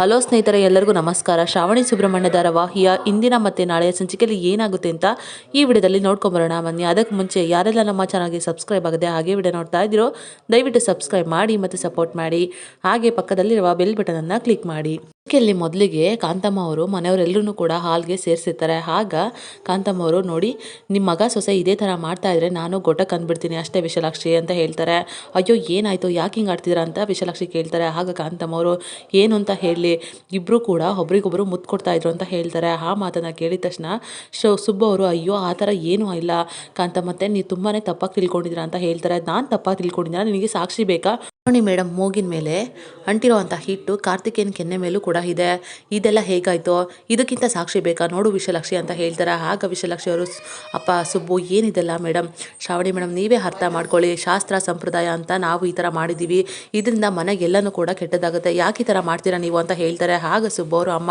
Hello ಸ್ನೇಹಿತರೆ, ಎಲ್ಲರಿಗೂ ನಮಸ್ಕಾರ. ಶ್ರಾವಣಿ ಸುಬ್ರಹ್ಮಣ್ಯ ವಾಹಿಯ ಇಂದಿನ ಮತ್ತು ನಾಳೆಯ ಸಂಚಿಕೆಯಲ್ಲಿ ಏನಾಗುತ್ತೆ ಅಂತ ಈ ವಿಡಿಯೋದಲ್ಲಿ ನೋಡ್ಕೊಂಬರೋಣ. ಬನ್ನಿ, ಅದಕ್ಕೆ ಮುಂಚೆ ಯಾರೆಲ್ಲ ನಮ್ಮ ಚಾನಲ್ಗೆ ಸಬ್ಸ್ಕ್ರೈಬ್ ಆಗಿದೆ ಹಾಗೆ ವಿಡಿಯೋ ನೋಡ್ತಾ ಇದ್ದೀರೋ, ದಯವಿಟ್ಟು ಸಬ್ಸ್ಕ್ರೈಬ್ ಮಾಡಿ ಮತ್ತು ಸಪೋರ್ಟ್ ಮಾಡಿ. ಹಾಗೆ ಪಕ್ಕದಲ್ಲಿರುವ ಬೆಲ್ ಬಟನನ್ನು ಕ್ಲಿಕ್ ಮಾಡಿ. ಇಲ್ಲಿ ಮೊದಲಿಗೆ ಕಾಂತಮ್ಮ ಅವರು ಮನೆಯವರೆಲ್ಲರೂ ಕೂಡ ಹಾಲ್ಗೆ ಸೇರಿಸಿರ್ತಾರೆ. ಆಗ ಕಾಂತಮ್ಮ ಅವರು, ನೋಡಿ ನಿಮ್ಮ ಮಗ ಸೊಸೆ ಇದೇ ಥರ ಮಾಡ್ತಾ ಇದ್ರೆ ನಾನು ಗೊಟ್ಟಕ್ಕೆ ಅಂದ್ಬಿಡ್ತೀನಿ, ಅಷ್ಟೇ ವಿಶಾಲಾಕ್ಷಿ ಅಂತ ಹೇಳ್ತಾರೆ. ಅಯ್ಯೋ, ಏನಾಯಿತು? ಯಾಕೆ ಹಿಂಗೆ ಆಡ್ತಿದ್ದೀರಾ ಅಂತ ವಿಶಾಲಾಕ್ಷಿ ಕೇಳ್ತಾರೆ. ಆಗ ಕಾಂತಮ್ಮ ಅವರು, ಏನು ಅಂತ ಹೇಳಿ ಇಬ್ಬರು ಕೂಡ ಒಬ್ರಿಗೊಬ್ರು ಮುತ್ತು ಕೊಡ್ತಾ ಇದ್ರು ಅಂತ ಹೇಳ್ತಾರೆ. ಆ ಮಾತನ್ನು ಕೇಳಿದ ತಕ್ಷಣ ಶೋ, ಸುಬ್ಬ ಅವರು, ಅಯ್ಯೋ, ಆ ಥರ ಏನೂ ಇಲ್ಲ ಕಾಂತಮ್ಮತ್ತೆ ಮತ್ತೆ ನೀವು ತುಂಬಾ ತಪ್ಪಾಗಿ ತಿಳ್ಕೊಂಡಿದ್ದೀರಾ ಅಂತ ಹೇಳ್ತಾರೆ. ನಾನು ತಪ್ಪಾಗಿ ತಿಳ್ಕೊಂಡಿದ್ದೀರಾ ನಿನಗೆ ಸಾಕ್ಷಿ ಬೇಕಾ? ನೋಡಿ ಮೇಡಮ್ ಮೂಗಿನ ಮೇಲೆ ಅಂಟಿರೋ ಅಂತ ಹಿಟ್ಟು ಕಾರ್ತಿಕೇಯನ ಕೆನ್ನೆ ಮೇಲೂ ಕೂಡ ಇದೆ. ಇದೆಲ್ಲ ಹೇಗಾಯ್ತು? ಇದಕ್ಕಿಂತ ಸಾಕ್ಷಿ ಬೇಕಾ? ನೋಡು ವಿಷಲಕ್ಷಿ ಅಂತ ಹೇಳ್ತಾರೆ? ಆಗ ವಿಷಲಕ್ಷಿ ಅವರು, ಅಪ್ಪ ಸುಬ್ಬು, ಏನಿದೆಲ್ಲ ಮೇಡಮ್ ಶ್ರಾವಣಿ ಮೇಡಮ್ ನೀವೇ ಅರ್ಥ ಮಾಡ್ಕೊಳ್ಳಿ. ಶಾಸ್ತ್ರ, ಸಂಪ್ರದಾಯ ಅಂತ ನಾವು ಈ ಥರ ಮಾಡಿದ್ದೀವಿ ಇದರಿಂದ ಮನೆಗೆಲ್ಲನೂ ಕೂಡ ಕೆಟ್ಟದಾಗುತ್ತೆ. ಯಾಕೆ ಈ ಥರ ಮಾಡ್ತೀರಾ ನೀವು ಅಂತ ಹೇಳ್ತಾರೆ. ಆಗ ಸುಬ್ಬು ಅವರು, ಅಮ್ಮ,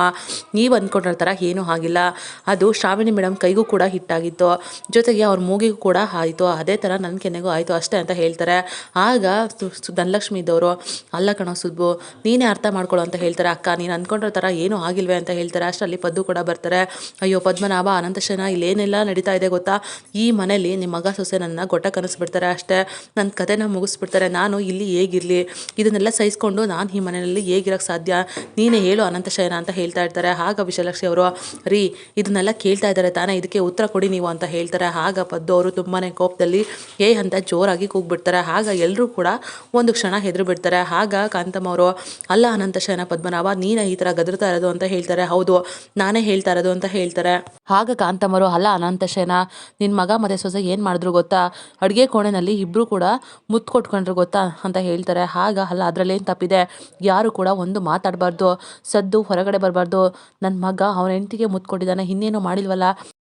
ನೀವು ಅಂದ್ಕೊಂಡಿರೋ ಥರ ಏನೂ ಆಗಿಲ್ಲ. ಅದು ಶ್ರಾವಣಿ ಮೇಡಮ್ ಕೈಗೂ ಕೂಡ ಹಿಟ್ಟಾಗಿತ್ತು. ಜೊತೆಗೆ ಅವ್ರ ಮೂಗಿಗೂ ಕೂಡ ಆಯಿತು. ಅದೇ ಥರ ನನ್ನ ಕೆನೆಗೂ ಆಯಿತು ಅಷ್ಟೇ ಅಂತ ಹೇಳ್ತಾರೆ. ಆಗ ಧನಲಕ್ಷ್ಮಿ ಇದ್ದವರು, ಅಲ್ಲ ಕಣೋ ಸುಬ್ಬು, ನೀನೇ ಅರ್ಥ ಮಾಡ್ಕೊಳ್ಳೋ ಅಂತ ಹೇಳ್ತಾರೆ. ಅಕ್ಕ, ನೀನು ಅಂದ್ಕೊಂಡಿರೋ ಥರ ಏನೂ ಆಗಿಲ್ವೇ ಅಂತ ಹೇಳ್ತಾರೆ. ಅಷ್ಟರಲ್ಲಿ ಪದ್ದು ಕೂಡ ಬರ್ತಾರೆ. ಅಯ್ಯೋ, ಪದ್ಮನಾಭ ಅನಂತಶನ ಇಲ್ಲೇನೆಲ್ಲ ನಡೀತಾ ಇದೆ ಗೊತ್ತಾ? ಈ ಮನೇಲಿ ನಿಮ್ಮ ಮಗ ಸೊಸೆ ನನ್ನ ಗೊಟ್ಟ ಕನಸ್ಬಿಡ್ತಾರೆ ಅಷ್ಟೇ. ನನ್ನ ಕಥೆನ ಮುಗಿಸ್ಬಿಡ್ತಾರೆ. ನಾನು ಇಲ್ಲಿ ಹೇಗಿರಲಿ? ಇದನ್ನೆಲ್ಲ ಸಹಿಸ್ಕೊಂಡು ನಾನು ಈ ಮನೆಯಲ್ಲಿ ಹೇಗಿರೋಕ್ಕೆ ಸಾಧ್ಯ? ನೀನೇ ಹೇಳು ಅನಂತಶಯನ ಅಂತ ಹೇಳ್ತಾ ಇರ್ತಾರೆ. ಆಗ ವಿಶಾಲಕ್ಷಿ ಅವರು, ರೀ, ಇದನ್ನೆಲ್ಲ ಕೇಳ್ತಾ ಇದ್ದಾರೆ ತಾನೇ. ಇದಕ್ಕೆ ಉತ್ತರ ಕೊಡಿ ನೀವು ಅಂತ ಹೇಳ್ತಾರೆ. ಆಗ ಪದ್ದು ಅವರು ತುಂಬಾ ಕೋಪದಲ್ಲಿ, ಏ ಅಂತ ಜೋರಾಗಿ ಕೂಗ್ಬಿಡ್ತಾರೆ. ಆಗ ಎಲ್ಲರೂ ಕೂಡ ಒಂದು ಕ್ಷಣ ಹೆದರು ಬಿಡ್ತಾರೆ ಆಗ ಕಾಂತಮ್ಮ ಅವರು, ಅಲ್ಲ ಅನಂತಶಯನ ಪದ್ಮನಾಭ, ನೀನೇ ಈ ತರ ಗದರ್ತಾ ಇರೋದು ಅಂತ ಹೇಳ್ತಾರೆ. ಹೌದು, ನಾನೇ ಹೇಳ್ತಾ ಇರೋದು ಅಂತ ಹೇಳ್ತಾರೆ. ಆಗ ಕಾಂತಮ್ಮರು, ಅಲ್ಲ ಅನಂತಶೇನ ನಿನ್ ಮಗ ಮತ್ತೆ ಸೊಸೆ ಏನು ಮಾಡಿದ್ರು ಗೊತ್ತಾ? ಅಡುಗೆ ಕೋಣೆನಲ್ಲಿ ಇಬ್ಬರು ಕೂಡ ಮುತ್ತು ಕೊಟ್ಕೊಂಡ್ರು ಗೊತ್ತಾ? ಅಂತ ಹೇಳ್ತಾರೆ. ಆಗ, ಅಲ್ಲ ಅದರಲ್ಲೇನು ತಪ್ಪಿದೆ? ಯಾರು ಕೂಡ ಒಂದು ಮಾತಾಡಬಾರ್ದು, ಸದ್ದು ಹೊರಗಡೆ ಬರಬಾರ್ದು. ನನ್ನ ಮಗ ಅವನ ಹೆಂಡತಿಗೆ ಮುತ್ಕೊಂಡಿದ್ದಾನೆ ಇನ್ನೇನು ಮಾಡಿಲ್ವಲ್ಲ?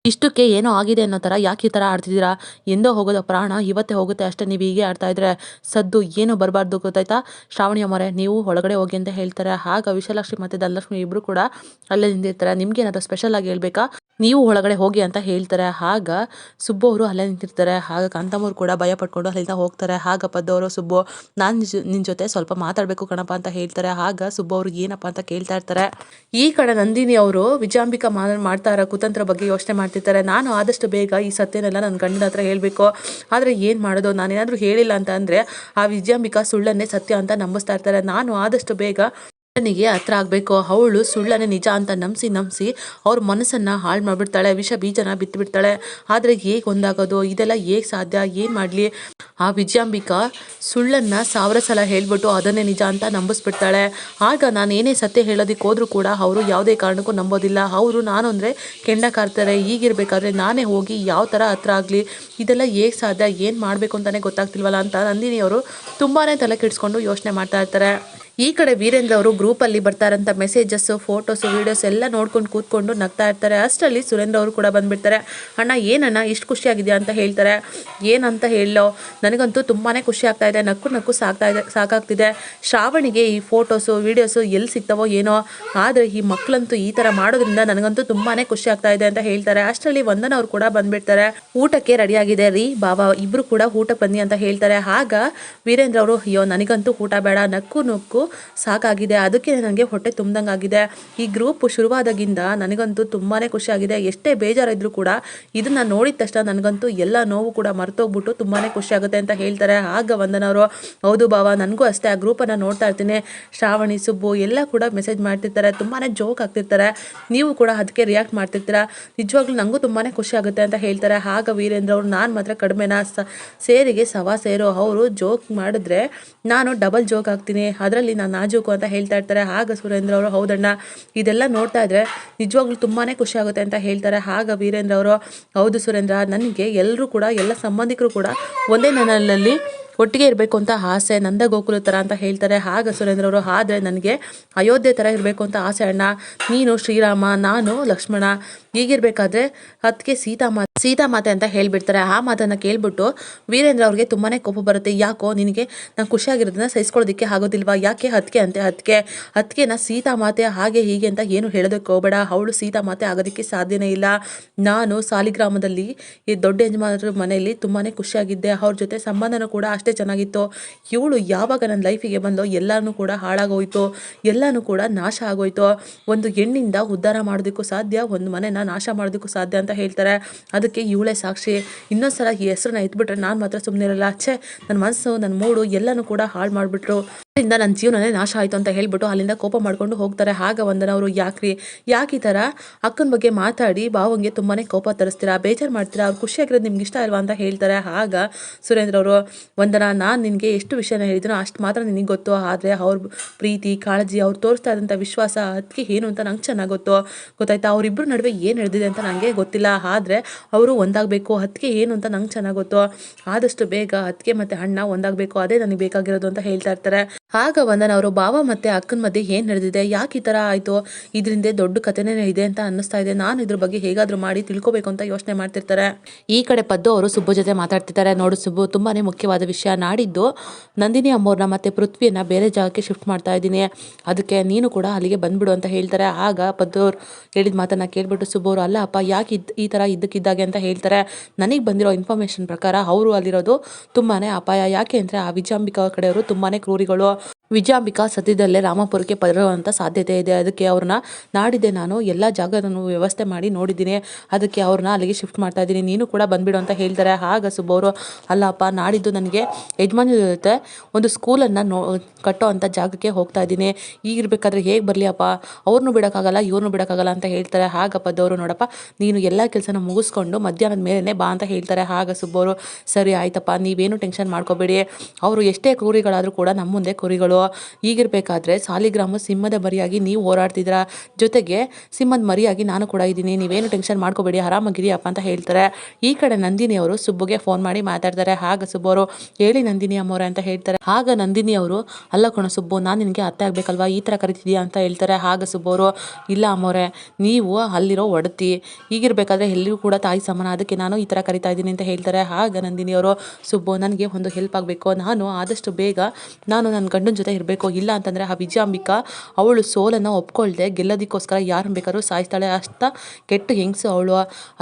ಇಷ್ಟಕ್ಕೆ ಏನೋ ಆಗಿದೆ ಅನ್ನೋ ಥರ ಯಾಕೆ ಈ ಥರ ಆಡ್ತಿದ್ದೀರಾ? ಎಂದೋ ಹೋಗೋದು ಪ್ರಾಣ, ಇವತ್ತೇ ಹೋಗುತ್ತೆ ಅಷ್ಟೇ, ನೀವು ಹೀಗೆ ಆಡ್ತಾ ಇದ್ರೆ ಸದ್ದು ಏನು ಬರಬಾರ್ದು ಗೊತ್ತಾಯ್ತಾ? ಶ್ರಾವಣಿಯ ಅಮ್ಮರೇ, ನೀವು ಒಳಗಡೆ ಹೋಗಿ ಅಂತ ಹೇಳ್ತಾರೆ. ಆಗ ವಿಶಾಲಕ್ಷ್ಮಿ ಮತ್ತು ಧನಲಕ್ಷ್ಮಿ ಇಬ್ಬರು ಕೂಡ ಅಲ್ಲೇ ನಿಂತಿರ್ತಾರೆ. ನಿಮ್ಗೆ ಏನಾದರೂ ಸ್ಪೆಷಲ್ ಆಗಿ ಹೇಳ್ಬೇಕಾ? ನೀವು ಒಳಗಡೆ ಹೋಗಿ ಅಂತ ಹೇಳ್ತಾರೆ. ಆಗ ಸುಬ್ಬು ಅವರು ಅಲ್ಲೇ ನಿಂತಿರ್ತಾರೆ. ಆಗ ಕಾಂತಮ್ಮವ್ರು ಕೂಡ ಭಯ ಪಟ್ಕೊಂಡು ಅಲ್ಲಿಂದ ಹೋಗ್ತಾರೆ. ಆಗ ಪದ್ದವರು ಸುಬ್ಬು, ನಾನು ನಿನ್ನ ಜೊತೆ ಸ್ವಲ್ಪ ಮಾತಾಡಬೇಕು ಕಣಪ್ಪ ಅಂತ ಹೇಳ್ತಾರೆ. ಆಗ ಸುಬ್ಬು ಅವ್ರಿಗೆ ಏನಪ್ಪ ಅಂತ ಕೇಳ್ತಾ ಇರ್ತಾರೆ. ಈ ಕಡೆ ನಂದಿನಿ ಅವರು ವಿಜಾಂಬಿಕಾ ಮಾಡ್ತಾ ಇರೋ ಕುತಂತ್ರ ಬಗ್ಗೆ ಯೋಚನೆ ಮಾಡ್ತಿರ್ತಾರೆ. ನಾನು ಆದಷ್ಟು ಬೇಗ ಈ ಸತ್ಯನೆಲ್ಲ ನನ್ನ ಗಂಡನ ಹತ್ರ ಹೇಳಬೇಕು. ಆದರೆ ಏನು ಮಾಡೋದು? ನಾನೇನಾದರೂ ಹೇಳಿಲ್ಲ ಅಂತ ಆ ವಿಜಯಾಂಬಿಕಾ ಸುಳ್ಳನ್ನೇ ಸತ್ಯ ಅಂತ ನಂಬಿಸ್ತಾ ಇರ್ತಾರೆ. ನಾನು ಆದಷ್ಟು ಬೇಗ ಗಂಡನಿಗೆ ಹತ್ರ ಆಗಬೇಕು. ಅವಳು ಸುಳ್ಳನೇ ನಿಜ ಅಂತ ನಂಬಿಸಿ ನಂಬಿಸಿ ಅವ್ರ ಮನಸ್ಸನ್ನು ಹಾಳು ಮಾಡಿಬಿಡ್ತಾಳೆ. ವಿಷ ಬೀಜನ ಬಿತ್ತುಬಿಡ್ತಾಳೆ ಆದರೆ ಹೇಗೆ ಒಂದಾಗೋದು? ಇದೆಲ್ಲ ಹೇಗೆ ಸಾಧ್ಯ? ಏನು ಮಾಡಲಿ? ಆ ವಿಜಯಾಂಬಿಕಾ ಸುಳ್ಳನ್ನು ಸಾವಿರ ಸಲ ಹೇಳ್ಬಿಟ್ಟು ಅದನ್ನೇ ನಿಜ ಅಂತ ನಂಬಿಸ್ಬಿಡ್ತಾಳೆ. ಆಗ ನಾನು ಏನೇ ಸತ್ಯ ಹೇಳೋದಕ್ಕೆ ಹೋದರೂ ಕೂಡ ಅವರು ಯಾವುದೇ ಕಾರಣಕ್ಕೂ ನಂಬೋದಿಲ್ಲ. ಅವರು ನಾನು ಅಂದರೆ ಕೆಂಡ ಕಾರ್ತಾರೆ. ಈಗಿರಬೇಕಾದ್ರೆ ನಾನೇ ಹೋಗಿ ಯಾವ ಥರ ಹತ್ರ ಆಗಲಿ? ಇದೆಲ್ಲ ಹೇಗೆ ಸಾಧ್ಯ? ಏನು ಮಾಡಬೇಕು ಅಂತಲೇ ಗೊತ್ತಾಗ್ತಿಲ್ವಲ್ಲ ಅಂತ ನಂದಿನಿ ಅವರು ತುಂಬಾ ತಲೆ ಕೆಡಿಸ್ಕೊಂಡು ಯೋಚನೆ ಮಾಡ್ತಾ ಇರ್ತಾರೆ. ಈ ಕಡೆ ವೀರೇಂದ್ರ ಅವರು ಗ್ರೂಪಲ್ಲಿ ಬರ್ತಾರಂತ ಮೆಸೇಜಸ್ ಫೋಟೋಸ್ ವೀಡಿಯೋಸ್ ಎಲ್ಲ ನೋಡ್ಕೊಂಡು ಕೂತ್ಕೊಂಡು ನಗ್ತಾ ಇರ್ತಾರೆ. ಅಷ್ಟರಲ್ಲಿ ಸುರೇಂದ್ರ ಅವರು ಕೂಡ ಬಂದ್ಬಿಡ್ತಾರೆ. ಅಣ್ಣ, ಏನಣ್ಣ ಇಷ್ಟು ಖುಷಿಯಾಗಿದೆಯಾ ಅಂತ ಹೇಳ್ತಾರೆ. ಏನಂತ ಹೇಳೋ ನನಗಂತೂ ತುಂಬಾ ಖುಷಿ ಆಗ್ತಾ ಇದೆ. ನಕ್ಕು ನಕ್ಕು ಸಾಕ್ತಾ ಇದೆ, ಸಾಕಾಗ್ತಿದೆ. ಶ್ರಾವಣಿಗೆ ಈ ಫೋಟೋಸು ವೀಡಿಯೋಸು ಎಲ್ಲಿ ಸಿಗ್ತಾವೋ ಏನೋ, ಆದರೆ ಈ ಮಕ್ಕಳಂತೂ ಈ ಥರ ಮಾಡೋದ್ರಿಂದ ನನಗಂತೂ ತುಂಬಾ ಖುಷಿ ಆಗ್ತಾ ಇದೆ ಅಂತ ಹೇಳ್ತಾರೆ. ಅಷ್ಟರಲ್ಲಿ ವಂದನ ಅವರು ಕೂಡ ಬಂದ್ಬಿಡ್ತಾರೆ. ಊಟಕ್ಕೆ ರೆಡಿಯಾಗಿದೆ ರೀ ಬಾಬಾ ಇಬ್ಬರು ಕೂಡ ಊಟ ಬನ್ನಿ ಅಂತ ಹೇಳ್ತಾರೆ. ಆಗ ವೀರೇಂದ್ರ ಅವರು, ಅಯ್ಯೋ, ನನಗಂತೂ ಊಟ ಬೇಡ. ನಕ್ಕು ನಕ್ಕು ಸಾಕಾಗಿದೆ. ಅದಕ್ಕೆ ನನಗೆ ಹೊಟ್ಟೆ ತುಂಬ್ದಂಗಾಗಿದೆ. ಈ ಗ್ರೂಪ್ ಶುರುವಾದಾಗಿಂದ ನನಗಂತೂ ತುಂಬಾ ಖುಷಿಯಾಗಿದೆ. ಎಷ್ಟೇ ಬೇಜಾರಿದ್ರು ಕೂಡ ಇದನ್ನ ನೋಡಿದ ತಕ್ಷಣ ನನಗಂತೂ ಎಲ್ಲ ನೋವು ಕೂಡ ಮರ್ತೋಗ್ಬಿಟ್ಟು ತುಂಬಾ ಖುಷಿ ಆಗುತ್ತೆ ಅಂತ ಹೇಳ್ತಾರೆ. ಆಗ ವಂದನವರು, ಹೌದು ಭಾವ, ನನಗೂ ಅಷ್ಟೇ. ಆ ಗ್ರೂಪನ್ನು ನೋಡ್ತಾ ಇರ್ತೀನಿ. ಶ್ರಾವಣಿ, ಸುಬ್ಬು ಎಲ್ಲ ಕೂಡ ಮೆಸೇಜ್ ಮಾಡ್ತಿರ್ತಾರೆ. ತುಂಬಾ ಜೋಕ್ ಆಗ್ತಿರ್ತಾರೆ. ನೀವು ಕೂಡ ಅದಕ್ಕೆ ರಿಯಾಕ್ಟ್ ಮಾಡ್ತಿರ್ತೀರಾ? ನಿಜವಾಗ್ಲೂ ನನಗೂ ತುಂಬಾ ಖುಷಿ ಆಗುತ್ತೆ ಅಂತ ಹೇಳ್ತಾರೆ. ಆಗ ವೀರೇಂದ್ರ ಅವರು, ನಾನು ಮಾತ್ರ ಕಡಿಮೆನಾ? ಸೇರಿಗೆ ಸವಾ ಸೇರು? ಅವರು ಜೋಕ್ ಮಾಡಿದ್ರೆ, ನಾನು ಡಬಲ್ ಜೋಕ್ ಆಗ್ತೀನಿ ಅದರಲ್ಲಿ ನಾನು ನಾಜೂಕು ಅಂತ ಹೇಳ್ತಾ ಇರ್ತಾರೆ. ಆಗ ಸುರೇಂದ್ರ ಅವರು, ಹೌದಣ್ಣ, ಇದೆಲ್ಲ ನೋಡ್ತಾ ಇದ್ರೆ ನಿಜವಾಗ್ಲೂ ತುಂಬಾ ಖುಷಿ ಆಗುತ್ತೆ ಅಂತ ಹೇಳ್ತಾರೆ. ಆಗ ವೀರೇಂದ್ರ ಅವರು, ಹೌದು ಸುರೇಂದ್ರ, ನನಗೆ ಎಲ್ಲರೂ ಕೂಡ, ಎಲ್ಲ ಸಂಬಂಧಿಕರು ಕೂಡ ಒಂದೇ ನನ್ನಲ್ಲಿ ಒಟ್ಟಿಗೆ ಇರಬೇಕು ಅಂತ ಆಸೆ ನಂದ ಗೋಕುಲ ಥರ ಅಂತ ಹೇಳ್ತಾರೆ. ಆಗ ಸುರೇಂದ್ರ ಅವರು, ಆದರೆ ನನಗೆ ಅಯೋಧ್ಯೆ ಥರ ಇರಬೇಕು ಅಂತ ಆಸೆ, ಅಣ್ಣ. ನೀನು ಶ್ರೀರಾಮ, ನಾನು ಲಕ್ಷ್ಮಣ, ಹೀಗಿರ್ಬೇಕಾದ್ರೆ ಅದಕ್ಕೆ ಸೀತಾ ಸೀತಾ ಮಾತೆ ಅಂತ ಹೇಳಿಬಿಡ್ತಾರೆ. ಆ ಮಾತನ್ನು ಕೇಳಿಬಿಟ್ಟು ವೀರೇಂದ್ರ ಅವ್ರಿಗೆ ತುಂಬಾ ಕೋಪ ಬರುತ್ತೆ. ಯಾಕೋ ನಿನಗೆ ನಾನು ಖುಷಿಯಾಗಿರೋದನ್ನ ಸಹಿಸ್ಕೊಳ್ಳೋದಕ್ಕೆ ಆಗೋದಿಲ್ವಾ? ಯಾಕೆ ಹತ್ಕೆ ಅಂತೆ ಹತ್ಕೆ ಹತ್ಕೆನ ಸೀತಾ ಮಾತೆ ಹಾಗೆ ಹೀಗೆ ಅಂತ ಏನು ಹೇಳೋದಕ್ಕೆ ಹೋಗಬೇಡ. ಅವಳು ಸೀತಾ ಮಾತೆ ಆಗೋದಕ್ಕೆ ಸಾಧ್ಯನೇ ಇಲ್ಲ. ನಾನು ಸಾಲಿಗ್ರಾಮದಲ್ಲಿ ಈ ದೊಡ್ಡ ಯಜಮಾನರ ಮನೆಯಲ್ಲಿ ತುಂಬಾ ಖುಷಿಯಾಗಿದ್ದೆ. ಅವ್ರ ಜೊತೆ ಸಂಬಂಧನೂ ಕೂಡ ಅಷ್ಟೇ ಚೆನ್ನಾಗಿತ್ತು. ಇವಳು ಯಾವಾಗ ನನ್ನ ಲೈಫಿಗೆ ಬಂದೋ ಎಲ್ಲನೂ ಕೂಡ ಹಾಳಾಗೋಯ್ತು. ಎಲ್ಲನೂ ಕೂಡ ನಾಶ ಆಗೋಯ್ತು. ಒಂದು ಹೆಣ್ಣಿಂದ ಉದ್ಧಾರ ಮಾಡೋದಕ್ಕೂ ಸಾಧ್ಯ, ಒಂದು ಮನೆನ ನಾಶ ಮಾಡೋದಕ್ಕೂ ಸಾಧ್ಯ ಅಂತ ಹೇಳ್ತಾರೆ. ಅದಕ್ಕೆ ಇವಳೇ ಸಾಕ್ಷಿ. ಇನ್ನೊಂದು ಸಲ ಈ ಹೆಸ್ರನ್ನ ಎತ್ಬಿಟ್ರೆ ನಾನು ಮಾತ್ರ ಸುಮ್ಮನೆ ಇರಲ್ಲ ಛೇ ನನ್ನ ಮನಸ್ಸು ನನ್ನ ಮೂಡು ಎಲ್ಲನೂ ಕೂಡ ಹಾಳು ಮಾಡಿಬಿಟ್ರು. ಅದರಿಂದ ನನ್ನ ಜೀವನನೇ ನಾಶ ಆಯಿತು ಅಂತ ಹೇಳ್ಬಿಟ್ಟು ಅಲ್ಲಿಂದ ಕೋಪ ಮಾಡ್ಕೊಂಡು ಹೋಗ್ತಾರೆ. ಹಾಗ ವಂದನ ಅವರು ಯಾಕ್ರಿ? ಯಾಕೆ ಈ ಥರ? ಅಕ್ಕನ ಬಗ್ಗೆ ಮಾತಾಡಿ ಭಾವಂಗೆ ತುಂಬಾ ಕೋಪ ತರಿಸ್ತೀರಾ? ಬೇಜಾರು ಮಾಡ್ತೀರಾ? ಅವ್ರು ಖುಷಿಯಾಗಿರೋದು ನಿಮ್ಗೆ ಇಷ್ಟ ಅಲ್ವಾ? ಅಂತ ಹೇಳ್ತಾರೆ. ಆಗ ಸುರೇಂದ್ರ ಅವರು, ವಂದನ, ನಾನು ನಿನಗೆ ಎಷ್ಟು ವಿಷಯನ ಹೇಳಿದ್ದೀನೋ ಅಷ್ಟು ಮಾತ್ರ ನಿನಗೆ ಗೊತ್ತು. ಆದರೆ ಅವ್ರ ಪ್ರೀತಿ, ಕಾಳಜಿ, ಅವ್ರು ತೋರಿಸ್ತಾ ಇದ್ದಂಥ ವಿಶ್ವಾಸ ಅದಕ್ಕೆ ಏನು ಅಂತ ನಂಗೆ ಚೆನ್ನಾಗಿ ಗೊತ್ತು. ಗೊತ್ತಾಯ್ತಾ? ಅವರಿಬ್ಬರು ನಡುವೆ ಏನು ನಡೆದಿದೆ ಅಂತ ನನಗೆ ಗೊತ್ತಿಲ್ಲ. ಆದರೆ ಅವರು ಒಂದಾಗಬೇಕು ಅದಕ್ಕೆ ಏನು ಅಂತ ನಂಗೆ ಚೆನ್ನಾಗಿ ಗೊತ್ತು. ಆದಷ್ಟು ಬೇಗ ಅದಕ್ಕೆ ಮತ್ತು ಅಣ್ಣ ಒಂದಾಗಬೇಕು. ಅದೇ ನನಗೆ ಬೇಕಾಗಿರೋದು ಅಂತ ಹೇಳ್ತಾ ಇರ್ತಾರೆ. ಆಗ ವಂದನ ಅವರು ಭಾವ ಮತ್ತು ಅಕ್ಕನ ಮಧ್ಯೆ ಏನು ನಡೆದಿದೆ? ಯಾಕೆ ಈ ಥರ ಆಯಿತು? ಇದರಿಂದ ದೊಡ್ಡ ಕಥೆನೇ ಇದೆ ಅಂತ ಅನ್ನಿಸ್ತಾ ಇದೆ. ನಾನು ಇದ್ರ ಬಗ್ಗೆ ಹೇಗಾದರೂ ಮಾಡಿ ತಿಳ್ಕೊಬೇಕು ಅಂತ ಯೋಚನೆ ಮಾಡ್ತಿರ್ತಾರೆ. ಈ ಕಡೆ ಪದ್ದು ಅವರು ಸುಬ್ಬು ಜೊತೆ ಮಾತಾಡ್ತಿರ್ತಾರೆ ನೋಡು ಸುಬ್ಬು ತುಂಬಾ ಮುಖ್ಯವಾದ ವಿಷಯ ನಾಡಿದ್ದು. ನಂದಿನಿ ಅಮ್ಮವ್ರನ್ನ ಮತ್ತೆ ಪೃಥ್ವಿಯನ್ನ ಬೇರೆ ಜಾಗಕ್ಕೆ ಶಿಫ್ಟ್ ಮಾಡ್ತಾ ಇದ್ದೀನಿ. ಅದಕ್ಕೆ ನೀನು ಕೂಡ ಅಲ್ಲಿಗೆ ಬಂದ್ಬಿಡು ಅಂತ ಹೇಳ್ತಾರೆ. ಆಗ ಪದ್ದು ಅವ್ರು ಹೇಳಿದ ಮಾತನ್ನ ಕೇಳ್ಬಿಟ್ಟು ಸುಬ್ಬು ಅವರು, ಅಲ್ಲ ಅಪ್ಪ, ಯಾಕೆ ಇದ್, ಈ ಥರ ಇದ್ದಕ್ಕಿದ್ದಾಗೆ ಅಂತ ಹೇಳ್ತಾರೆ. ನನಗೆ ಬಂದಿರೋ ಇನ್ಫಾರ್ಮೇಶನ್ ಪ್ರಕಾರ ಅವರು ಅಲ್ಲಿರೋದು ತುಂಬಾ ಅಪಾಯ. ಯಾಕೆ ಅಂದರೆ ಆ ವಿಜಾಂಬಿಕಾ ಕಡೆಯವರು ತುಂಬಾ ಕ್ರೂರಿಗಳು. ವಿಜಾಂಬಿಕಾ ಸದ್ಯದಲ್ಲೇ ರಾಮಪುರಕ್ಕೆ ಬರುವಂಥ ಸಾಧ್ಯತೆ ಇದೆ. ಅದಕ್ಕೆ ಅವ್ರನ್ನ ನಾಡಿದ್ದೆ ನಾನು, ಎಲ್ಲ ಜಾಗದನ್ನು ವ್ಯವಸ್ಥೆ ಮಾಡಿ ನೋಡಿದ್ದೀನಿ. ಅದಕ್ಕೆ ಅವ್ರನ್ನ ಅಲ್ಲಿಗೆ ಶಿಫ್ಟ್ ಮಾಡ್ತಾ ಇದ್ದೀನಿ. ನೀನು ಕೂಡ ಬಂದ್ಬಿಡು ಅಂತ ಹೇಳ್ತಾರೆ. ಹಾಗ ಸುಬ್ಬವರು, ಅಲ್ಲಪ್ಪ, ನಾಡಿದ್ದು ನನಗೆ ಯಜಮಾನ ಜೊತೆ ಒಂದು ಸ್ಕೂಲನ್ನು ನೋ, ಕಟ್ಟೋ ಅಂಥ ಜಾಗಕ್ಕೆ ಹೋಗ್ತಾ ಇದ್ದೀನಿ. ಈಗಿರ್ಬೇಕಾದ್ರೆ ಹೇಗೆ ಬರಲಿ ಅಪ್ಪ ಅವ್ರನ್ನೂ ಬಿಡೋಕ್ಕಾಗಲ್ಲ ಇವ್ರನ್ನೂ ಬಿಡೋಕ್ಕಾಗಲ್ಲ ಅಂತ ಹೇಳ್ತಾರೆ. ಹಾಗಪ್ಪ ದವರು ನೋಡಪ್ಪ, ನೀನು ಎಲ್ಲ ಕೆಲಸನ ಮುಗಿಸ್ಕೊಂಡು ಮಧ್ಯಾಹ್ನದ ಮೇಲೇ ಬಾ ಅಂತ ಹೇಳ್ತಾರೆ. ಹಾಗ ಸುಬ್ಬವರು, ಸರಿ ಆಯ್ತಪ್ಪ, ನೀವೇನು ಟೆನ್ಷನ್ ಮಾಡ್ಕೋಬೇಡಿ. ಅವರು ಎಷ್ಟೇ ಕುರಿಗಳಾದರೂ ಕೂಡ ನಮ್ಮ ಮುಂದೆ ಕುರಿಗಳು. ಈಗಿರಬೇಕಾದ್ರೆ ಸಾಲಿಗ್ರಾಮ ಸಿಂಹದ ಮರಿಯಾಗಿ ನೀವು ಹೋರಾಡ್ತಿದ್ದೀರಾ? ಜೊತೆಗೆ ಸಿಂಹದ ಮರಿಯಾಗಿ ನಾನು ಕೂಡ ಇದ್ದೀನಿ. ನೀವೇನು ಟೆನ್ಷನ್ ಮಾಡ್ಕೋಬೇಡಿ, ಆರಾಮಾಗಿರಿ ಅಪ್ಪ ಅಂತ ಹೇಳ್ತಾರೆ. ಈ ಕಡೆ ನಂದಿನಿ ಅವರು ಸುಬ್ಬುಗೆ ಫೋನ್ ಮಾಡಿ ಮಾತಾಡ್ತಾರೆ. ಆಗ ಸುಬ್ಬು ಅವರು, ಹೇಳಿ ನಂದಿನಿ ಅಮ್ಮವ್ರೆ ಅಂತ ಹೇಳ್ತಾರೆ. ಆಗ ನಂದಿನಿ ಅವರು, ಅಲ್ಲ ಕಣ ಸುಬ್ಬು, ನಾನು ನಿನಗೆ ಅತ್ತೆ ಆಗಬೇಕಲ್ವಾ? ಈ ಥರ ಕರಿತಿದ್ಯಾ ಅಂತ ಹೇಳ್ತಾರೆ ಆಗ ಸುಬ್ಬು ಅವರು. ಇಲ್ಲ ಅಮ್ಮವ್ರೆ, ನೀವು ಅಲ್ಲಿರೋ ಒಡತಿ. ಈಗಿರಬೇಕಾದ್ರೆ ಎಲ್ಲಿಯೂ ಕೂಡ ತಾಯಿ ಸಮಾನ. ಅದಕ್ಕೆ ನಾನು ಈ ಥರ ಕರಿತಾ ಇದ್ದೀನಿ ಅಂತ ಹೇಳ್ತಾರೆ. ಆಗ ನಂದಿನಿ ಅವರು, ಸುಬ್ಬು, ನನಗೆ ಒಂದು ಹೆಲ್ಪ್ ಆಗಬೇಕು. ನಾನು ಆದಷ್ಟು ಬೇಗ, ನಾನು ನನ್ನ ಗಂಡನ ಜೊತೆ ಇರಬೇಕು, ಇಲ್ಲ ಅಂತಂದರೆ ಆ ವಿಜಯಾಂಬಿಕಾ ಅವಳು ಸೋಲನ್ನು ಒಪ್ಕೊಳ್ದೆ, ಗೆಲ್ಲೋದಕ್ಕೋಸ್ಕರ ಯಾರು ಬೇಕಾದ್ರೂ ಸಾಯಿಸ್ತಾಳೆ ಅಷ್ಟ ಕೆಟ್ಟ ಹೆಂಗಸು ಅವಳು.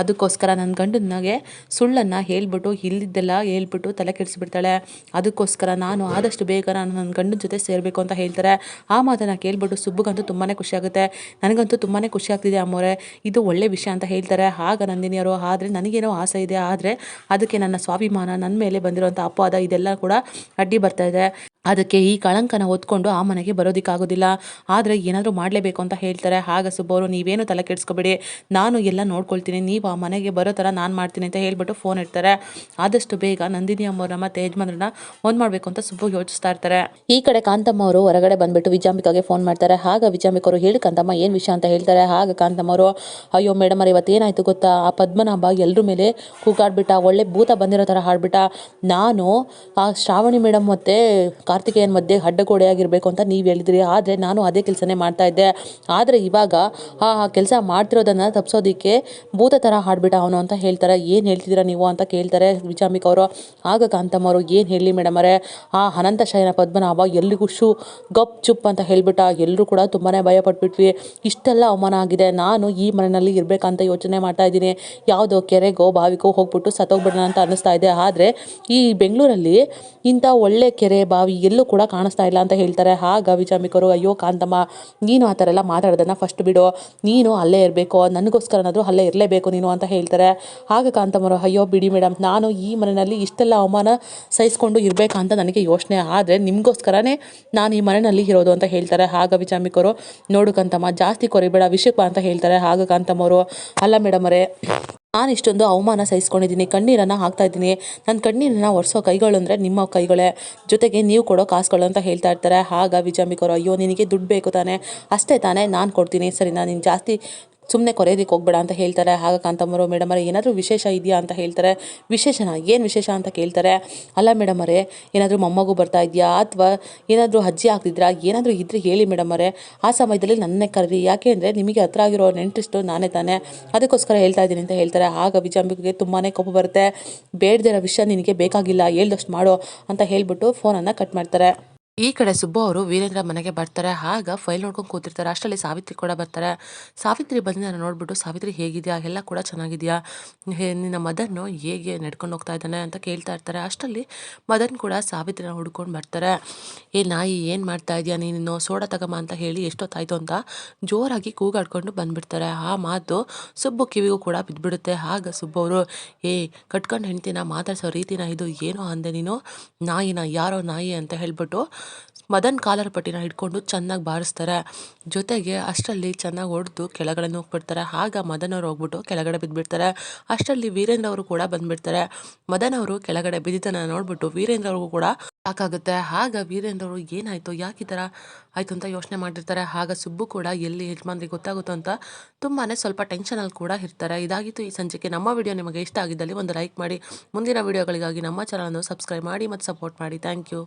ಅದಕ್ಕೋಸ್ಕರ ನನ್ನ ಗಂಡನಿಗೆ ಸುಳ್ಳನ್ನು ಹೇಳ್ಬಿಟ್ಟು ಇಲ್ಲಿದ್ದೆಲ್ಲ ಹೇಳ್ಬಿಟ್ಟು ತಲೆ ಕೆಡಿಸ್ಬಿಡ್ತಾಳೆ. ಅದಕ್ಕೋಸ್ಕರ ನಾನು ಆದಷ್ಟು ಬೇಗ ನಾನು ನನ್ನ ಗಂಡನ ಜೊತೆ ಸೇರಬೇಕು ಅಂತ ಹೇಳ್ತಾರೆ. ಆ ಮಾತನ್ನು ಕೇಳ್ಬಿಟ್ಟು ಸುಬ್ಬಗಂತೂ ತುಂಬಾ ಖುಷಿಯಾಗುತ್ತೆ ನನಗಂತೂ ತುಂಬಾ ಖುಷಿ ಆಗ್ತಿದೆ ಅಮ್ಮೋರೆ. ಇದು ಒಳ್ಳೆ ವಿಷಯ ಅಂತ ಹೇಳ್ತಾರೆ. ಆಗ ನಂದಿನಿಯವರು ಆದರೆ ನನಗೇನೋ ಆಸೆ ಇದೆ, ಆದರೆ ಅದಕ್ಕೆ ನನ್ನ ಸ್ವಾಭಿಮಾನ ನನ್ನ ಮೇಲೆ ಬಂದಿರುವಂಥ ಅಪವಾದ ಇದೆಲ್ಲ ಕೂಡ ಅಡ್ಡಿ ಬರ್ತಾ ಇದೆ. ಅದಕ್ಕೆ ಈ ಕಳಂಕನ ಹೊತ್ಕೊಂಡು ಆ ಮನೆಗೆ ಬರೋದಕ್ಕಾಗೋದಿಲ್ಲ. ಆದರೆ ಏನಾದರೂ ಮಾಡಲೇಬೇಕು ಅಂತ ಹೇಳ್ತಾರೆ. ಆಗ ಸುಬ್ಬವರು, ನೀವೇನು ತಲೆ ಕೆಡಿಸ್ಕೊಬೇಡಿ. ನಾನು ಎಲ್ಲ ನೋಡ್ಕೊಳ್ತೀನಿ. ನೀವು ಆ ಮನೆಗೆ ಬರೋ ಥರ ನಾನು ಮಾಡ್ತೀನಿ ಅಂತ ಹೇಳ್ಬಿಟ್ಟು ಫೋನ್ ಇಡ್ತಾರೆ. ಆದಷ್ಟು ಬೇಗ ನಂದಿನಿ ಅಮ್ಮವ್ರನ್ನ ಮತ್ತು ಯಜಮಾನ್ರನ್ನ ಒಂದು ಮಾಡಬೇಕು ಅಂತ ಸುಬ್ಬು ಯೋಚಿಸ್ತಾ ಇರ್ತಾರೆ. ಈ ಕಡೆ ಕಾಂತಮ್ಮ ಅವರು ಹೊರಗಡೆ ಬಂದ್ಬಿಟ್ಟು ವಿಜಾಂಬಿಕಾಗೆ ಫೋನ್ ಮಾಡ್ತಾರೆ. ಆಗ ವಿಜಾಂಬಿಕ ಅವರು, ಹೇಳಿ ಕಾಂತಮ್ಮ, ಏನು ವಿಷಯ ಅಂತ ಹೇಳ್ತಾರೆ? ಆಗ ಕಾಂತಮ್ಮ ಅವರು, ಅಯ್ಯೋ ಮೇಡಮ್ ಅವ್ರು ಇವತ್ತೇನಾಯ್ತು ಗೊತ್ತಾ? ಆ ಪದ್ಮನಾಭ ಎಲ್ಲರ ಮೇಲೆ ಕೂಗಾಡ್ಬಿಟ್ಟ, ಒಳ್ಳೆ ಭೂತ ಬಂದಿರೋ ಥರ ಹಾಡ್ಬಿಟ್ಟ. ನಾನು ಆ ಶ್ರಾವಣಿ ಮೇಡಮ್ ಮತ್ತು ಕಾರ್ತಿಕೇಯನ್ ಮಧ್ಯೆ ಅಡ್ಡಗೋಡೆಯಾಗಿರಬೇಕು ಅಂತ ನೀವು ಹೇಳಿದ್ರಿ. ಆದರೆ ನಾನು ಅದೇ ಕೆಲಸನೇ ಮಾಡ್ತಾ ಇದ್ದೆ. ಆದರೆ ಇವಾಗ ಆ ಕೆಲಸ ಮಾಡ್ತಿರೋದನ್ನು ತಪ್ಪಿಸೋದಕ್ಕೆ ಭೂತ ಥರ ಹಾಡ್ಬಿಟ್ಟ ಅವನು ಅಂತ ಹೇಳ್ತಾರೆ. ಏನು ಹೇಳ್ತಿದ್ದೀರಾ ನೀವು ಅಂತ ಕೇಳ್ತಾರೆ ವಿಜಾಂಬಿಕ ಅವರು. ಆಗ ಕಾಂತಮ್ಮ ಅವರು ಏನು ಹೇಳಿ ಮೇಡಮ್ ಆ ಅನಂತ ಶಯನ ಪದ್ಮನಾಭ ಎಲ್ಲಿಗೂ ಶೂ, ಗಪ್ ಚುಪ್ ಅಂತ ಹೇಳ್ಬಿಟ್ಟ. ಎಲ್ಲರೂ ಕೂಡ ತುಂಬಾ ಭಯ ಪಟ್ಬಿಟ್ವಿ. ಇಷ್ಟೆಲ್ಲ ಅವಮಾನ ಆಗಿದೆ. ನಾನು ಈ ಮನೆಯಲ್ಲಿ ಇರಬೇಕಂತ ಯೋಚನೆ ಮಾಡ್ತಾ ಇದ್ದೀನಿ. ಯಾವುದೋ ಕೆರೆಗೋ, ಬಾವಿಗೋ ಹೋಗ್ಬಿಟ್ಟು ಸತ್ತೋಗ್ಬಿಡೋಣ ಅಂತ ಅನ್ನಿಸ್ತಾ ಇದೆ. ಆದರೆ ಈ ಬೆಂಗಳೂರಲ್ಲಿ ಇಂಥ ಒಳ್ಳೆ ಕೆರೆ, ಬಾವಿ ಎಲ್ಲೂ ಕೂಡ ಕಾಣಿಸ್ತಾ ಇಲ್ಲ ಅಂತ ಹೇಳ್ತಾರೆ. ಆಗ ವಿಜಾಂಬಿಕರು, ಅಯ್ಯೋ ಕಾಂತಮ್ಮ, ನೀನು ಆ ಥರ ಎಲ್ಲ ಮಾತಾಡೋದನ್ನು ಫಸ್ಟ್ ಬಿಡು. ನೀನು ಅಲ್ಲೇ ಇರಬೇಕು. ನನಗೋಸ್ಕರನಾದರೂ ಅಲ್ಲೇ ಇರಲೇಬೇಕು ನೀನು ಅಂತ ಹೇಳ್ತಾರೆ. ಆಗ ಕಾಂತಮ್ಮರು, ಅಯ್ಯೋ ಬಿಡಿ ಮೇಡಮ್ ನಾನು ಈ ಮನೆಯಲ್ಲಿ ಇಷ್ಟೆಲ್ಲ ಅವಮಾನ ಸಹಿಸ್ಕೊಂಡು ಇರಬೇಕಂತ ನನಗೆ ಯೋಚನೆ. ಆದರೆ ನಿಮಗೋಸ್ಕರನೇ ನಾನು ಈ ಮನೆಯಲ್ಲಿ ಇರೋದು ಅಂತ ಹೇಳ್ತಾರೆ. ಆಗ ವಿಜಾಮಿಕರು ನೋಡು ಕಾಂತಮ್ಮ, ಜಾಸ್ತಿ ಕೊರಿಬೇಡ ವಿಷಯಕ್ಕೆ ಅಂತ ಹೇಳ್ತಾರೆ. ಆಗ ಕಾಂತಮ್ಮರು, ಅಲ್ಲ ಮೇಡಮರೇ ನಾನು ಇಷ್ಟೊಂದು ಅವಮಾನ ಸಹಿಸ್ಕೊಂಡಿದ್ದೀನಿ, ಕಣ್ಣೀರನ್ನು ಹಾಕ್ತಾ ಇದ್ದೀನಿ ನನ್ನ ಕಣ್ಣೀರನ್ನು ಒರೆಸೋ ಕೈಗಳು ಅಂದರೆ ನಿಮ್ಮ ಕೈಗಳೇ. ಜೊತೆಗೆ ನೀವು ಕೊಡೋ ಕಾಸುಗಳು ಅಂತ ಹೇಳ್ತಾ ಇರ್ತಾರೆ. ಆಗ ವಿಜಾಂಬಿಕರು ಅಯ್ಯೋ, ನಿನಗೆ ದುಡ್ಡು ಬೇಕು ತಾನೇ. ಅಷ್ಟೇ ತಾನೇ, ನಾನು ಕೊಡ್ತೀನಿ. ಸರಿ ನಾನು ನೀನು ಜಾಸ್ತಿ ಸುಮ್ಮನೆ ಕೊರೆಯೋದಕ್ಕೆ ಹೋಗ್ಬೇಡ ಅಂತ ಹೇಳ್ತಾರೆ. ಹಾಗ ಕಾಂತಮ್ಮರು ಮೇಡಮ್ ಅವರೇ, ಏನಾದರೂ ವಿಶೇಷ ಇದೆಯಾ ಅಂತ ಹೇಳ್ತಾರೆ. ವಿಶೇಷನ? ಏನು ವಿಶೇಷ ಅಂತ ಕೇಳ್ತಾರೆ. ಅಲ್ಲ ಮೇಡಮ್ ಅವರೇ, ಏನಾದರೂ ಮೊಮ್ಮಗು ಬರ್ತಾ ಇದೆಯಾ? ಅಥವಾ ಏನಾದರೂ ಅಜ್ಜಿ ಆಗ್ತಿದ್ರಾ? ಏನಾದರೂ ಇದ್ರೆ ಹೇಳಿ ಮೇಡಮ್ ಅವರೇ. ಆ ಸಮಯದಲ್ಲಿ ನನ್ನೇ ಕರೀರಿ. ಯಾಕೆ ಅಂದರೆ ನಿಮಗೆ ಹತ್ರ ಆಗಿರೋ ನೆಂಟ್ರಿಸ್ಟು ನಾನೇ ತಾನೇ. ಅದಕ್ಕೋಸ್ಕರ ಹೇಳ್ತಾ ಇದ್ದೀನಿ ಅಂತ ಹೇಳ್ತಾರೆ. ಆಗ ವಿಜಾಂಬಿಕೆಗೆ ತುಂಬಾ ಕೋಪ ಬರುತ್ತೆ. ಬೇಡದಿರೋ ವಿಷಯ ನಿನಗೆ ಬೇಕಾಗಿಲ್ಲ. ಹೇಳ್ದಷ್ಟು ಮಾಡೋ ಅಂತ ಹೇಳಿಬಿಟ್ಟು ಫೋನನ್ನು ಕಟ್ ಮಾಡ್ತಾರೆ. ಈ ಕಡೆ ಸುಬ್ಬು ಅವರು ವೀರೇಂದ್ರ ಮನೆಗೆ ಬರ್ತಾರೆ. ಆಗ ಫೈಲ್ ನೋಡ್ಕೊಂಡು ಕೂತಿರ್ತಾರೆ. ಅಷ್ಟರಲ್ಲಿ ಸಾವಿತ್ರಿ ಕೂಡ ಬರ್ತಾರೆ. ಸಾವಿತ್ರಿ ಬಂದು ನೋಡ್ಬಿಟ್ಟು, ಸಾವಿತ್ರಿ ಹೇಗಿದೆಯಾ? ಎಲ್ಲ ಕೂಡ ಚೆನ್ನಾಗಿದೆಯಾ? ನಿನ್ನ ಮದನ್ನು ಹೇಗೆ ನಡ್ಕೊಂಡು ಹೋಗ್ತಾ ಇದ್ದಾನೆ? ಅಂತ ಕೇಳ್ತಾ ಇರ್ತಾರೆ. ಅಷ್ಟರಲ್ಲಿ ಮದನ್ ಕೂಡ ಸಾವಿತ್ರಿನ ಹುಡ್ಕೊಂಡು ಬರ್ತಾರೆ. ಏ ನಾಯಿ, ಏನು ಮಾಡ್ತಾ ಇದೆಯಾ ನೀನು? ಸೋಡಾ ತಗಮ್ಮ ಅಂತ ಹೇಳಿ ಎಷ್ಟೊತ್ತಾಯ್ತು ಅಂತ ಜೋರಾಗಿ ಕೂಗಾಡ್ಕೊಂಡು ಬಂದುಬಿಡ್ತಾರೆ. ಆ ಮಾತು ಸುಬ್ಬು ಕಿವಿಗೂ ಕೂಡ ಬಿದ್ದುಬಿಡುತ್ತೆ. ಆಗ ಸುಬ್ಬು ಅವರು, ಏ, ಕಟ್ಕೊಂಡು ಹೆಂಡ್ತಿನ, ಮಾತಾಡ್ಸೋ ರೀತಿನ ಇದು ಏನೋ ಅಂದೆ ನೀನು? ನಾಯಿನ ಯಾರೋ ನಾಯಿ ಅಂತ ಹೇಳ್ಬಿಟ್ಟು ಮದನ್ ಕಾಲರ್ ಪಟ್ಟಿನ ಹಿಡ್ಕೊಂಡು ಚೆನ್ನಾಗಿ ಬಾರಿಸ್ತಾರೆ. ಜೊತೆಗೆ ಅಷ್ಟರಲ್ಲಿ ಚೆನ್ನಾಗಿ ಹೊಡೆದು ಕೆಳಗಡೆ ಹೋಗ್ಬಿಡ್ತಾರೆ. ಆಗ ಮದನ್ ಅವ್ರು ಹೋಗ್ಬಿಟ್ಟು ಕೆಳಗಡೆ ಬಿದ್ದುಬಿಡ್ತಾರೆ ಅಷ್ಟರಲ್ಲಿ ವೀರೇಂದ್ರ ಅವರು ಕೂಡ ಬಂದ್ಬಿಡ್ತಾರೆ. ಮದನ್ ಅವರು ಕೆಳಗಡೆ ಬಿದ್ದಿದ್ದನ್ನು ನೋಡ್ಬಿಟ್ಟು ವೀರೇಂದ್ರ ಅವ್ರಿಗೂ ಕೂಡ ಸಾಕಾಗುತ್ತೆ. ಆಗ ವೀರೇಂದ್ರ ಅವರು ಏನಾಯಿತು? ಯಾಕೆ ಈ ಥರ ಆಯಿತು ಅಂತ ಯೋಚನೆ ಮಾಡಿರ್ತಾರೆ ಆಗ ಸುಬ್ಬು ಕೂಡ ಎಲ್ಲಿ ಯಜಮಾನ್ರಿಗೆ ಗೊತ್ತಾಗುತ್ತೋ ಅಂತ ತುಂಬಾ ಸ್ವಲ್ಪ ಟೆನ್ಷನಲ್ಲಿ ಕೂಡ ಇರ್ತಾರೆ. ಇದಾಗಿತ್ತು ಈ ಸಂಜೆಗೆ ನಮ್ಮ ವಿಡಿಯೋ ನಿಮಗೆ ಇಷ್ಟ ಆಗಿದ್ದಲ್ಲಿ ಒಂದು ಲೈಕ್ ಮಾಡಿ. ಮುಂದಿನ ವಿಡಿಯೋಗಳಿಗಾಗಿ ನಮ್ಮ ಚಾನಲನ್ನು ಸಬ್ಸ್ಕ್ರೈಬ್ ಮಾಡಿ ಮತ್ತು ಸಪೋರ್ಟ್ ಮಾಡಿ. Thank you.